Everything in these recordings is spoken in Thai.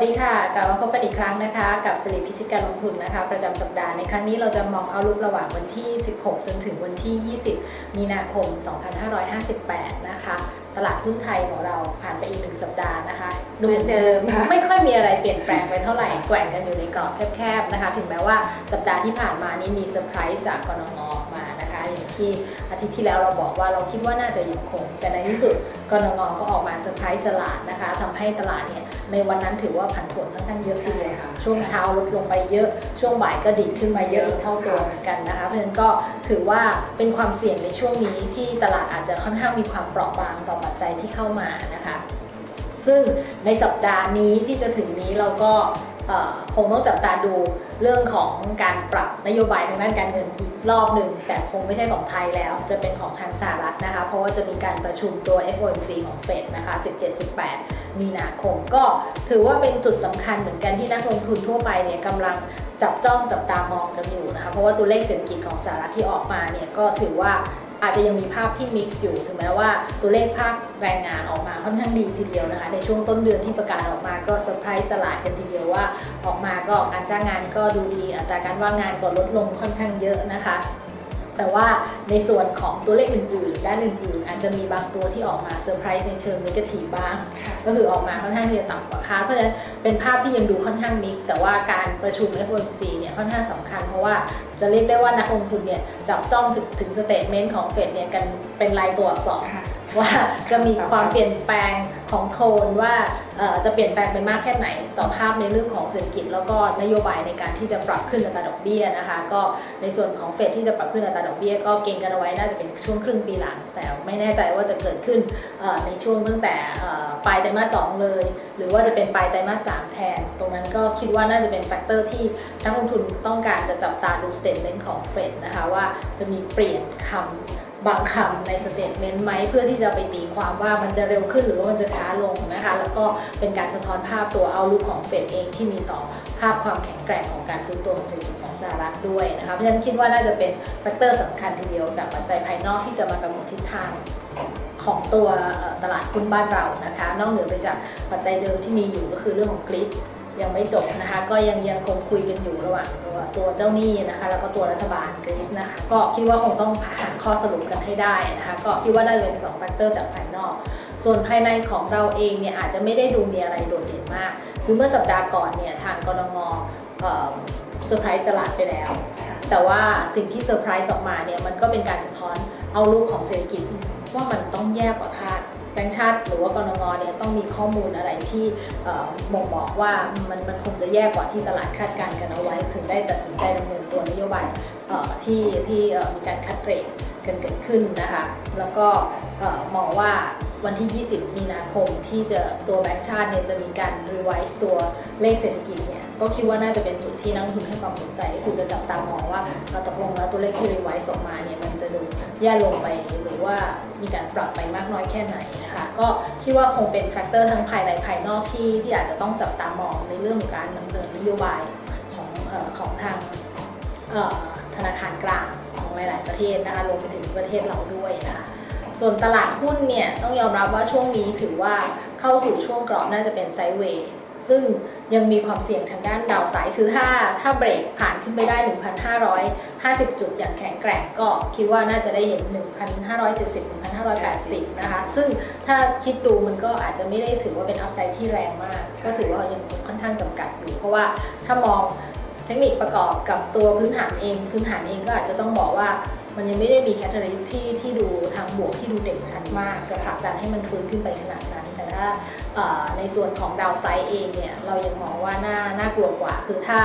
วัสดีค่ะ กลับมาพบกันอีกครั้งนะคะ กับสิริพิชิตการลงทุนนะคะ ประจำสัปดาห์ในครั้งนี้เราจะมองเอาลุกระหว่างวันที่ 16 จนถึงวันที่ 20 มีนาคม 2558 นะคะ ตลาดหุ้นไทยของเราผ่านไปอีกหนึ่งสัปดาห์นะคะเหมือนเดิมค่ะไม่ค่อยมีอะไรเปลี่ยนแปลงไปเท่าไหร่แกว่งกันอยู่ในกรอบแคบๆนะคะ ถึงแม้ว่าสัปดาห์ที่ผ่านมานี้มีเซอร์ไพรส์จากกนงออกมานะคะอย่างที่อาทิตย์ที่แล้วเราบอกว่าเราคิดว่าน่าจะยังคง แต่ในที่สุดกนงก็ออกมาเซอร์ไพรส์ตลาดนะคะทำให้ตลาดเนี่ย ในวันนั้นถือว่าผันผวนค่อนข้างเยอะทีเดียวค่ะช่วงเช้าลดลงไปเยอะช่วงบ่ายก็ดีดขึ้นมาเยอะเท่าตัวเหมือนกันนะคะเพราะฉะนั้นก็ถือว่าเป็นความเสี่ยงในช่วงนี้ที่ตลาดอาจจะค่อนข้างมีความเปราะบางต่อปัจจัยที่เข้ามานะคะ ซึ่งในสัปดาห์นี้ที่จะถึงนี้เราก็ คงต้องจับตาดูเรื่องของการปรับนโยบายทางด้านการเงินอีกรอบหนึ่งแต่คงไม่ใช่ของไทยแล้ว จะเป็นของทางสหรัฐนะคะ เพราะว่าจะมีการประชุมตัว FOMC ของเฟดนะคะ 17-18 มีนาคม ก็ถือว่าเป็นจุดสำคัญเหมือนกันที่นักลงทุนทั่วไปเนี่ยกำลังจับจ้องจับตามองกันอยู่นะคะ เพราะว่าตัวเลขเศรษฐกิจของสหรัฐที่ออกมาเนี่ยก็ถือว่า อาจจะยังมีภาพที่มิกซ์อยู่ถึงแม้ว่าตัวเลขภาคแรงงานออกมาค่อนข้างดีทีเดียวนะคะ ในช่วงต้นเดือนที่ประกาศออกมาก็เซอร์ไพรส์ตลาดกันทีเดียวว่า ออกมาก็การจ้างงานก็ดูดีอัตราการว่างงานก็ลดลงค่อนข้างเยอะนะคะแต่ว่าในส่วนของตัวเลขอื่นๆ ด้านอื่นๆ อาจจะมีบางตัวที่ออกมาเซอร์ไพรส์ในเชิงนกาทีบ้าง ก็คือออกมาค่อนข้างที่จะต่ำกว่าคาดเพราะฉะนั้นเป็นภาพที่ยังดูค่อนข้างมิกซ์แต่ว่าการประชุม FOMC เนี่ยค่อนข้างสำคัญเพราะว่า จะเรียกได้ว่านักลงทุนเนี่ยจับจ้องถึงถึงสเตทเมนต์ของเฟดเนี่ยกันเป็นรายตัวอักษรค่ะ ว่าจะมีความเปลี่ยนแปลงของโทนว่าจะเปลี่ยนแปลงไปมากแค่ไหน ต่อภาพในเรื่องของเศรษฐกิจแล้วก็นโยบายในการที่จะปรับขึ้นอัตราดอกเบี้ยนะคะ ก็ในส่วนของเฟดที่จะปรับขึ้นอัตราดอกเบี้ยก็เก็งกันเอาไว้น่าจะเป็นช่วงครึ่งปีหลัง แต่ไม่แน่ใจว่าจะเกิดขึ้นในช่วงตั้งแต่ปลายไตรมาสสองเลย หรือว่าจะเป็นปลายไตรมาสสามแทน ตรงนั้นก็คิดว่าน่าจะเป็นแฟกเตอร์ที่นักลงทุนต้องการจะจับตาดูสเตทเมนต์ของเฟดนะคะว่าจะมีเปลี่ยนคำ บางคำในสเตทเมนต์ไหมเพื่อที่จะไปตีความว่ามันจะเร็วขึ้นหรือว่ามันจะช้าลงนะคะแล้วก็เป็นการสะท้อนภาพตัวเอาลุกของเฟดเองที่มีต่อภาพความแข็งแกร่งของการฟื้นตัวของเศรษฐกิจของสหรัฐด้วยนะคะเพราะฉะนั้นคิดว่าน่าจะเป็นแฟกเตอร์สำคัญทีเดียวจากปัจจัยภายนอกที่จะมากำหนดทิศทางของตัวตลาดหุ้นบ้านเรานะคะ นอกเหนือไปจากปัจจัยเดิมที่มีอยู่ก็คือเรื่องของกริด ยังไม่จบนะคะ ก็ยังยังคงคุยกันอยู่ระหว่างตัวตัวเจ้าหนี้นะคะ แล้วก็ตัวรัฐบาลกรีซนะคะ ก็คิดว่าคงต้องหาข้อสรุปกันให้ได้นะคะ ก็คิดว่าน่าจะเป็นสองแฟกเตอร์จากภายนอก ส่วนภายในของเราเองเนี่ยอาจจะไม่ได้ดูมีอะไรโดดเด่นมากคือเมื่อสัปดาห์ก่อนเนี่ยทางกรงงเอ่อเซอร์ไพรส์ตลาดไปแล้ว แต่ว่าสิ่งที่เซอร์ไพรส์ออกมาเนี่ยมันก็เป็นการสะท้อนเอาลูกของเศรษฐกิจว่ามันต้องแย่กว่าคาด บงก์ชาติหรือว่ากรงงเนี่ยต้องมีข้อมูลอะไรที่เอ่อบ่งบอกว่ามันมันคงจะแย่กว่าที่ตลาดคาดการณ์กันเอาไว้ ถึงได้ตัดสินใจดำเนินตัวนโยบายที่ที่มีการคัดเกรดกันเกิดขึ้นนะคะ แล้วก็มองว่าวันที่ 20 มีนาคมที่จะตัวแบงก์ชาติเนี่ยจะมีการรีไวซ์ตัวเลขเศรษฐกิจเนี่ยก็คิดว่าน่าจะเป็นจุดที่นักลงทุนให้ความสนใจคือจะจับตามองว่าตกลงแล้วตัวเลขที่รีไวซ์ออกมาเนี่ยมันจะดู แย่ลงไปหรือว่ามีการปรับไปมากน้อยแค่ไหนนะคะก็คิดว่าคงเป็นแฟกเตอร์ทั้งภายในภายนอกที่ที่อาจจะต้องจับตามองในเรื่องของการดำเนินนโยบายของออของทางธนาคารกลางของหลาย ๆ ประเทศนะคะรวมไปถึงประเทศเราด้วยนะคะส่วนตลาดหุ้นเนี่ยต้องยอมรับว่าช่วงนี้ถือว่าเข้าสู่ช่วงกรอบน่าจะเป็นไซด์เวย์ ซึ่งยังมีความเสี่ยงทางด้านดาวไซด์คือถ้าถ้าเบรกผ่านขึ้นไปได้ 1,550 จุดอย่างแข็งแกร่งก็คิดว่าน่าจะได้เห็น 1,570 1,580 นะคะ ซึ่งถ้าคิดดูมันก็อาจจะไม่ได้ถือว่าเป็นอัพไซด์ที่แรงมาก ก็ถือว่ายังค่อนข้างจำกัดอยู่ เพราะว่าถ้ามองเทคนิคประกอบกับตัวพื้นฐานเอง พื้นฐานเองก็อาจจะต้องบอกว่ามันยังไม่ได้มีแคตตาลิสที่ที่ดูทางบวกที่ดูเด่นชัดมากจะผลักดันให้มันฟื้นขึ้นไปขนาดนั้น แต่ถ้าเอ่อในส่วนของดาวไซด์เองเนี่ยเรายังมองว่าน่าน่ากลัวกว่า คือถ้า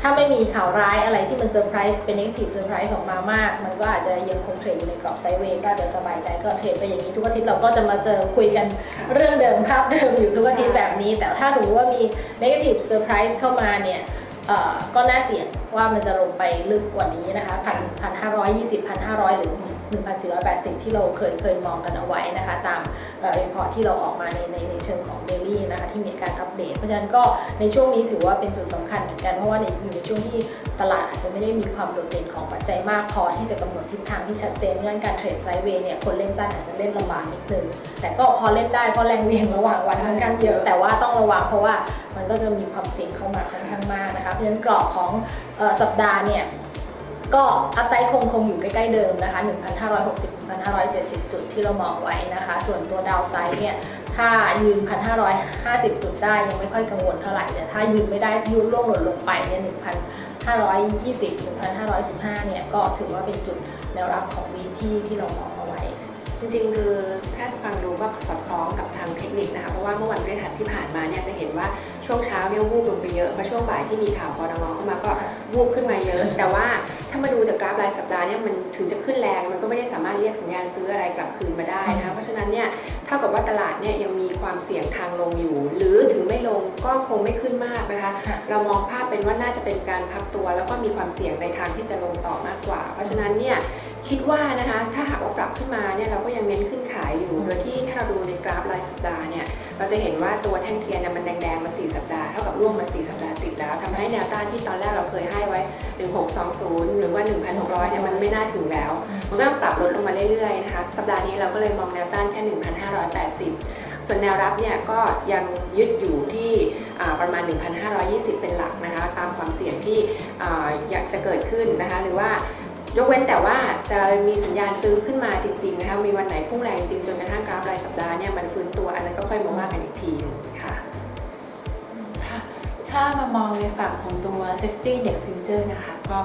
ถ้าไม่มีข่าวร้ายอะไรที่มันเซอร์ไพรส์เป็นเนกทีฟเซอร์ไพรส์ออกมามาก มันก็อาจจะยังคงเทรดอยู่ในกรอบไซด์เวย์ก็อาจจะสบายใจก็เทรดไปอย่างนี้ทุกอาทิตย์เราก็จะมาเจอคุยกันเรื่องเดิมภาพเดิมอยู่ทุกอาทิตย์แบบนี้ แต่ถ้าสมมติว่ามี negative surprise เข้ามาเนี่ยเอ่อก็น่าเสี่ยง ว่ามันจะลงไปลึกกว่านี้นะคะพันพันห้าร้อยยี่สิบพันห้าร้อยหรือหนึ่งพันสี่ร้อยแปดสิบที่เราเคยเคยมองกันเอาไว้นะคะ ตามเอ่อรีพอร์ตที่เราออกมาในในในเชิงของเดลี่นะคะที่มีการอัปเดต เพราะฉะนั้นก็ในช่วงนี้ถือว่าเป็นจุดสำคัญเหมือนกันเพราะว่าในอยู่ในช่วงที่ตลาดอาจจะไม่ได้มีความโดดเด่นของปัจจัยมากพอที่จะกำหนดทิศทางที่ชัดเจนเรื่องการเทรดไซด์เวย์เนี่ยคนเล่นสั้นอาจจะเล่นลำบากนิดนึงแต่ก็พอเล่นได้เพราะแรงเวียงระหว่างวันค่อนข้างเยอะแต่ว่าต้องระวังเพราะว่ามันก็จะมีความเสี่ยงเข้ามาค่อนข้างมากนะคะเพราะฉะนั้นกรอบของสัปดาห์เนี่ยก็อัพไซด์คงคงอยู่ใกล้ๆเดิมนะคะ 1,560 1,570 จุดที่เรามองไว้นะคะ ส่วนตัวดาวไซด์เนี่ยถ้ายืน 1,550 จุดได้ยังไม่ค่อยกังวลเท่าไหร่ แต่ถ้ายืนไม่ได้ยืนล่วงหล่นลงไปเนี่ย1,520 1,515 เนี่ยก็ถือว่าเป็นจุดแนวรับของวีที่ที่เรามองเอาไว้ จริงๆ คือถ้าฟังดูก็สอดคล้องกับทางเทคนิคนะคะ เพราะว่าเมื่อวันพฤหัสที่ผ่านมาเนี่ยจะเห็นว่า ช่วงเช้าเนี่ยวูบลงไปเยอะพอช่วงบ่ายที่มีข่าวพอดงเข้ามาก็วูบขึ้นมาเยอะ แต่ว่าถ้ามาดูจากกราฟรายสัปดาห์เนี่ยมันถึงจะขึ้นแรงมันก็ไม่ได้สามารถเรียกสัญญาณซื้ออะไรกลับคืนมาได้นะคะเพราะฉะนั้นเนี่ยเท่ากับว่าตลาดเนี่ยยังมีความเสี่ยงทางลงอยู่ หรือถึงไม่ลงก็คงไม่ขึ้นมากนะคะ เรามองภาพเป็นว่าน่าจะเป็นการพักตัว แล้วก็มีความเสี่ยงในทางที่จะลงต่อมากกว่า เพราะฉะนั้นเนี่ยคิดว่านะคะถ้าหากว่าปรับขึ้นมาเนี่ยเราก็ยังเน้นขึ้นขายอยู่โดยที่ถ้าเราดูในกราฟรายสัปดาห์เนี่ย เราจะเห็นว่าตัวแท่งเทียนนี่ยมันแดงๆมา4สัปดาห์เท่ากับร่วงมา4สัปดาห์ติดแล้วทำให้แนวต้านที่ตอนแรกเราเคยให้ไว้ 1620 หรือว่า 1,600 เนี่ยมันไม่น่าถึงแล้ว มันก็ต้องปรับลดลงมาเรื่อยๆนะคะสัปดาห์นี้เราก็เลยมองแนวต้านแค่ 1,580 ส่วนแนวรับเนี่ยก็ยังยึดอยู่ที่ประมาณ 1,520 เป็นหลักนะคะตามความเสี่ยงที่อยากจะเกิดขึ้นนะคะหรือว่า ยกเว้นแต่ว่าจะมีสัญญาณซื้อขึ้นมาจริงๆนะคะมีวันไหนพุ่งแรงจริงจนกระทั่งกราฟรายสัปดาห์เนี่ยมันฟื้นตัวอันนั้นก็ค่อยมาว่ากันอีกทีค่ะค่ะถ้ามามองในฝั่งของตัว safety index future นะคะ ก็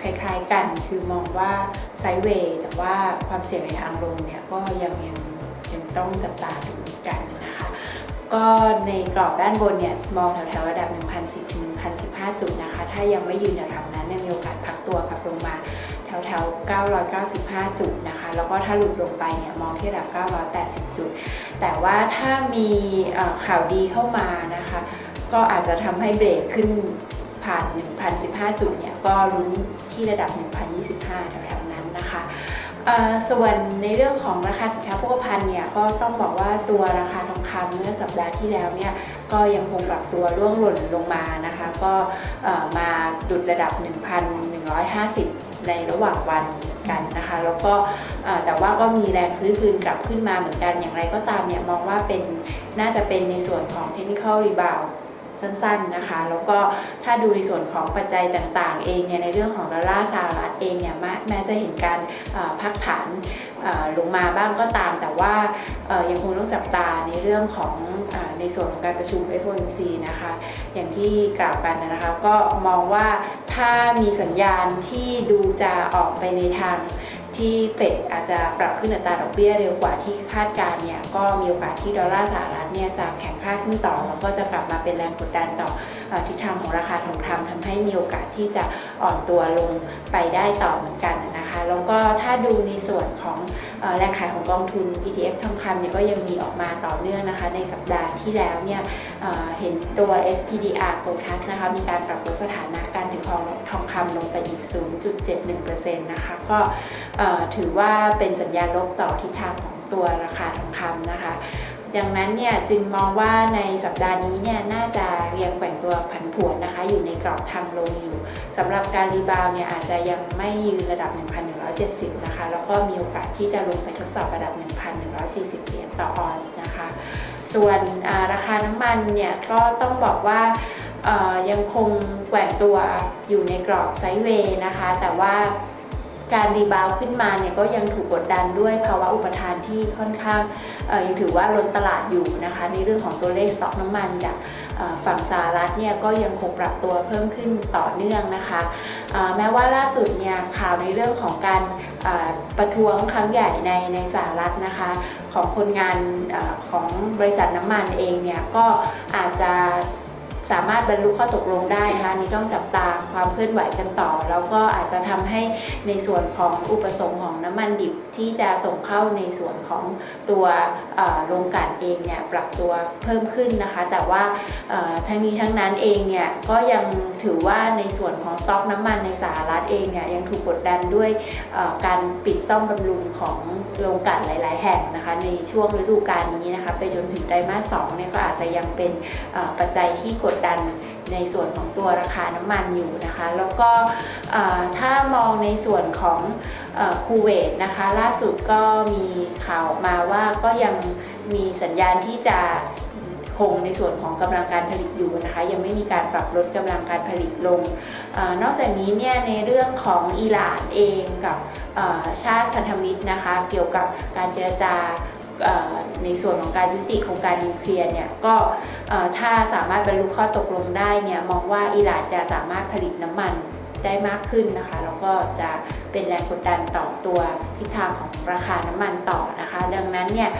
คล้ายๆกันคือมองว่าไซด์เวย์แต่ว่าความเสี่ยงในทางลงเนี่ยก็ยังยังยังต้องจับตาดูกันนะคะก็ในกรอบด้านบนเนี่ยมองแถวๆระดับ 1,010ถึง1,015 จุดนะคะ ถ้ายังไม่ยืนแถวๆนั้นเนี่ยมีโอกาสพักตัวกลับลงมา แถวๆ 995 จุดนะคะ แล้วก็ถ้าหลุดลงไปเนี่ยมองที่ระดับ 980 จุด แต่ว่าถ้ามีข่าวดีเข้ามานะคะ ก็อาจจะทำให้เบรกขึ้นผ่าน 1,015 จุดเนี่ย ก็ลุ้นที่ระดับ 1,025 แถวๆ นั้นนะคะส่วนในเรื่องของราคาสินค้าโภคภัณฑ์เนี่ยก็ต้องบอกว่าตัวราคาทองคำเมื่อสัปดาห์ที่แล้วเนี่ยก็ยังคงปรับตัวร่วงหล่นลงมานะคะ ก็มาดุดระดับ 1,150 ในระหว่างวันกันนะคะ แล้วก็แต่ว่าก็มีแรงฟื้นคืนกลับขึ้นมาเหมือนกันอย่างไรก็ตามเนี่ยมองว่าเป็นน่าจะเป็นในส่วนของ technical rebound สั้นๆนะคะ แล้วก็ถ้าดูในส่วนของปัจจัยต่างๆ เองเนี่ยในเรื่องของดอลลาร์สหรัฐเองเนี่ยแม้จะเห็นการพักฐาน ลงมาบ้างก็ตาม แต่ว่ายังคงต้องจับตาในเรื่องของอในส่วนของการประชุม FOMC นะคะ อย่างที่กล่าวกันนะคะ ก็มองว่าถ้ามีสัญญาณที่ดูจะออกไปในทางที่เฟดอาจจะปรับขึ้นอัตราดอกเบี้ยเร็วกว่าที่คาดการณ์เนี่ยก็มีโอกาสที่ดอลลาร์สหรัฐเนี่ยจะแข็งค่าขึ้นต่อ แล้วก็จะกลับมาเป็นแรงกดดันต่ออทิศทางของราคาทองคำทำให้มีโอกาสที่จะ อ่อนตัวลงไปได้ต่อเหมือนกันนะคะ แล้วก็ถ้าดูในส่วนของแรงขายของกองทุน ETF ทองคำเนี่ยก็ยังมีออกมาต่อเนื่องนะคะ ในสัปดาห์ที่แล้วเนี่ยเเห็นตัว SPDR Focus นะคะมีการปรับลดสถานะการถือครองทองคำลงไปอีก 0.71%นะคะ ก็ถือว่าเป็นสัญญาณลบต่อทิศทางของตัวราคาทองคำนะคะ ดังนั้นเนี่ยจึงมองว่าในสัปดาห์นี้เนี่ยน่าจะเรียงแกว่งตัวผันผวนนะคะ อยู่ในกรอบทางลงอยู่สำหรับการรีบาวเนี่ยอาจจะยังไม่ยืนระดับ 1,170 นะคะ แล้วก็มีโอกาสที่จะลงไปทดสอบระดับ 1,140 เหรียญต่อออนซ์นะคะ ส่วนราคาน้ำมันเนี่ยก็ต้องบอกว่ายังคงแกว่งตัวอยู่ในกรอบไซด์เวย์นะคะ แต่ว่าการรีบาวขึ้นมาเนี่ยก็ยังถูกกดดันด้วยภาวะอุปทานที่ค่อนข้าง ยังถือว่าล้นตลาดอยู่นะคะในเรื่องของตัวเลขสต็อกน้ำมันจากฝั่งสหรัฐเนี่ยก็ยังคงปรับตัวเพิ่มขึ้นต่อเนื่องนะคะแม้ว่าล่าสุดเนี่ยข่าวในเรื่องของการประท้วงครั้งใหญ่ในในสหรัฐนะคะ ของคนงานอของบริษัทน้ำมันเองเนี่ยก็อาจจะ สามารถบรรลุข้อตกลงได้นะคะนี้ต้องจับตาความเคลื่อนไหวกันต่อ แล้วก็อาจจะทำให้ในส่วนของอุปสงค์ของน้ำมันดิบที่จะส่งเข้าในส่วนของตัวโรงกลั่นเองเนี่ยปรับตัวเพิ่มขึ้นนะคะ แต่ว่าทั้งนี้ทั้งนั้นเองเนี่ยก็ยังถือว่าในส่วนของสต็อกน้ำมันในสหรัฐเองเนี่ยยังถูกกดดันด้วยการปิดซ่อมบำรุงของโรงกลั่นหลาย ๆ แห่งนะคะ ในช่วงฤดูกาลนี้นะคะ ไปจนถึงไตรมาสสองเนี่ยก็อาจจะยังเป็นปัจจัยที่กดดันในส่วนของตัวราคาน้ำมันอยู่นะคะ แล้วก็ถ้ามองในส่วนของอคูเวตนะคะ ล่าสุดก็มีข่าวมาว่าก็ยังมีสัญญาณที่จะคงในส่วนของกำลังการผลิตอยู่นะคะ ยังไม่มีการปรับลดกำลังการผลิตลงอนอกจากนี้เนี่ยในเรื่องของอิหร่านเองกับชาติพันธมิตรนะคะ เกี่ยวกับการเจรจา ในส่วนของการยุติโครงการนิวเคลียร์เนี่ยก็ถ้าสามารถบรรลุข้อตกลงได้เนี่ยมองว่าอิหร่านจะสามารถผลิตน้ำมันได้มากขึ้นนะคะ แล้วก็จะเป็นแรงกดดันต่อตัวทิศทางของราคาน้ำมันต่อนะคะ ดังนั้นเนี่ย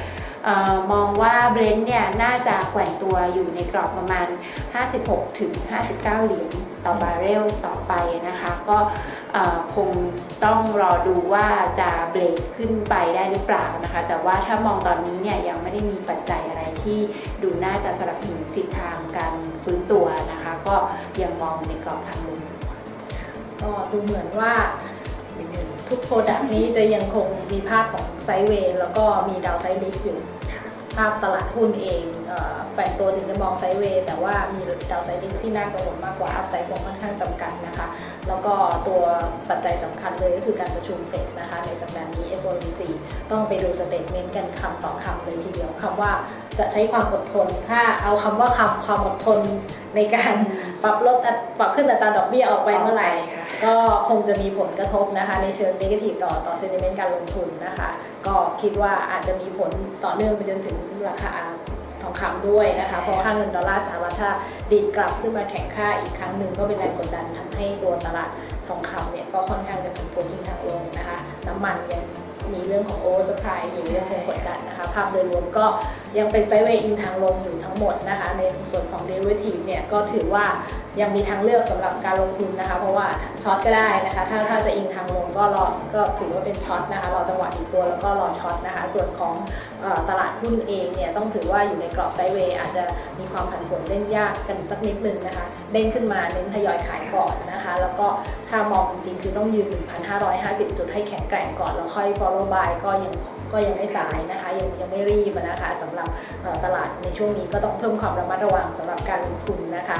มองว่าเบรนท์เนี่ยน่าจะแกว่งตัวอยู่ในกรอบประมาณ 56 ถึง 59 เหรียญต่อบาร์เรลต่อไปนะคะ ก็คงต้องรอดูว่าจะเบรกขึ้นไปได้หรือเปล่านะคะ แต่ว่าถ้ามองตอนนี้เนี่ยยังไม่ได้มีปัจจัยอะไรที่ดูน่าจะสนับสนุนทิศทางการฟื้นตัวนะคะ ก็ยังมองในกรอบทางลงก็ดูเหมือนว่า ทุกโปรดักต์นี้จะยังคงมีภาพของไซด์เวย์แล้วก็มีดาวไซด์ลิฟอยู่ภาพตลาดหุ้นเองเอ่อแฝงตัวถึงจะมองไซด์เวย์แต่ว่ามีดาวไซด์ลิฟที่น่ากังวลมากกว่าอัพไซด์คงค่อนข้างจำกัดนะคะ แล้วก็ตัวปัจจัยสำคัญเลยก็คือการประชุมเฟดนะคะ ในสัปดาห์นี้ FOMC ต้องไปดูสเตทเมนต์กันคำต่อคำเลยทีเดียวคำว่าจะใช้ความอดทน ถ้าเอาคำว่าคำความอดทนในการปรับลดปรับขึ้นอัตราดอกเบี้ยออกไปเมื่อไหร่ ก็คงจะมีผลกระทบนะคะ ในเชิงน a t i v e ต่อต่อเซน t เมนต์การลงทุนนะคะ ก็คิดว่าอาจจะมีผลต่อเนื่องไปจนถึงราคาทองคำด้วยนะคะ เพราะค่าเงินดอลลาร์สหรัฐถ้าดีดกลับขึ้นมาแข็งค่าอีกครั้งหนึ่งก็เป็นแรงกดดันทำให้ตัวตลาดทองคำเนี่ยก็ค่อนข้างจะเป็นตัวทิ้งทางลงนะคะ น้ำมันยังมีเรื่องของโอเวอร์สปายอยู่ยังคงกดดันนะคะ ภาพโดยรวมก็ยังเป็นไซเวอินทางลงอยู่ทั้งหมดนะคะ ในส่วนของเดริเวทีฟเนี่ยก็ถือว่า ยังมีทางเลือกสำหรับการลงทุนนะคะ เพราะว่าช็อตก็ได้นะคะ ถ้าถ้าจะอิงทางลงก็รอก็ถือว่าเป็นช็อตนะคะรอจังหวะอีกตัวแล้วก็รอช็อตนะคะ ส่วนของอตลาดหุ้นเองเนี่ยต้องถือว่าอยู่ในกรอบไซด์เวย์อาจจะมีความผันผวนเล่นยากกันสักนิดนึงนะคะเด้งขึ้นมาเน้นทยอยขายก่อนนะคะ แล้วก็ ถ้ามองจริงๆคือต้องยืน 1,550 จุดให้แข็งแกร่งก่อน แล้วค่อย follow by ก็ยังก็ยังไม่สายนะคะ ยังยังไม่รีบนะคะสำหรับตลาดในช่วงนี้ก็ต้องเพิ่มความระมัดระวังสำหรับการลงทุนนะคะ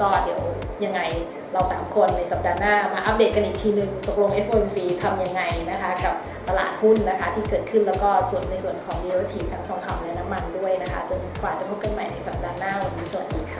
ก็เดี๋ยวยังไงเราสามคนในสัปดาห์หน้ามาอัปเดตกันอีกทีหนึ่งตกลง FOMC ทำยังไงนะคะกับตลาดหุ้นนะคะที่เกิดขึ้นแล้วก็ส่วนในส่วนของ derivative ทั้งทองคำและน้ำมันด้วยนะคะ จนกว่าจะพบกันใหม่ในสัปดาห์หน้าวันนี้สวัสดีค่ะ